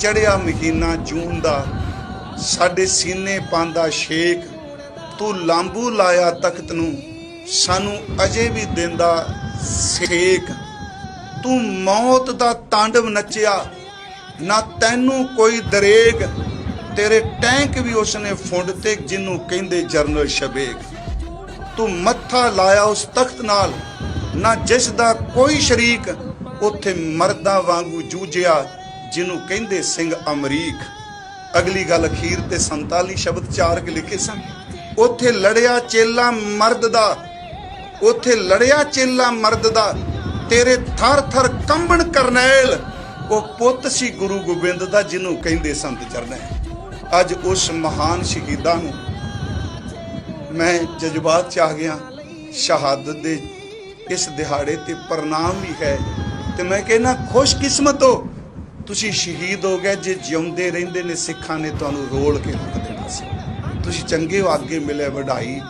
ਚੜਿਆ ਮਹੀਨਾ ਜੂਨ ਦਾ, ਸਾਡੇ ਸੀਨੇ ਪਾਂਦਾ ਸ਼ੇਕ ਤੂੰ ਲਾਂਬੂ ਲਾਇਆ ਤਖਤ ਨੂੰ, ਸਾਨੂੰ ਅਜੇ ਵੀ ਦਿੰਦਾ ਸੇਕ। ਤੂੰ ਮੌਤ ਦਾ ਤਾਂਡਵ ਨੱਚਿਆ, ਨਾ ਤੈਨੂੰ ਕੋਈ ਦਰੇਗ ਤੇਰੇ ਟੈਂਕ ਵੀ ਉਸਨੇ ਫੁੰਡ ਤੇ ਜਿਹਨੂੰ ਕਹਿੰਦੇ ਜਰਨਲ ਸ਼ਬੇਗ ਤੂੰ ਮੱਥਾ ਲਾਇਆ ਉਸ ਤਖਤ ਨਾਲ, ਨਾ ਜਿਸ ਦਾ ਕੋਈ ਸ਼ਰੀਕ ਉੱਥੇ ਮਰਦਾਂ ਵਾਂਗੂ ਜੂਝਿਆ ਜਿਹਨੂੰ ਕਹਿੰਦੇ ਸਿੰਘ ਅਮਰੀਕ। ਅਗਲੀ ਗੱਲ ਅਖੀਰ ਤੇ 47 ਸ਼ਬਦ ਚਾਰ ਕੇ ਲਿਖੇ ਸਨ। ਉੱਥੇ ਲੜਿਆ ਚੇਲਾ ਮਰਦ ਦਾ। ਉੱਥੇ ਲੜਿਆ ਚੇਲਾ ਮਰਦ ਦਾ। ਤੇਰੇ ਥਰ ਥਰ ਕੰਬਣ ਕਰਨੈਲ। ਉਹ ਪੁੱਤ ਸੀ ਗੁਰੂ ਗੋਬਿੰਦ ਦਾ ਜਿਹਨੂੰ ਕਹਿੰਦੇ ਸੰਤ ਚਰਨੈ। ਅੱਜ ਉਸ ਮਹਾਨ ਸ਼ਹੀਦਾਂ ਨੂੰ ਮੈਂ ਜਜ਼ਬਾਤ ਚ ਆ ਗਿਆ। ਸ਼ਹਾਦਤ ਦੇ ਇਸ ਦਿਹਾੜੇ ਤੇ ਪ੍ਰਣਾਮ ਵੀ ਹੈ। ਤੇ ਮੈਂ ਕਹਿੰਦਾ, ਖੁਸ਼ਕਿਸਮਤ ਹੋ। ਤੁਸੀਂ ਸ਼ਹੀਦ ਹੋ ਗਏ, ਜੇ ਜਿਉਂਦੇ ਰਹਿੰਦੇ ਨੇ ਸਿੱਖਾਂ ਨੇ, ਤੁਹਾਨੂੰ ਰੋਲ ਕੇ ਰੱਖ ਦੇਣਾ ਸੀ। ਤੁਸੀਂ ਚੰਗੇ ਹੋ ਅੱਗੇ ਮਿਲੇ ਵਢਾਈ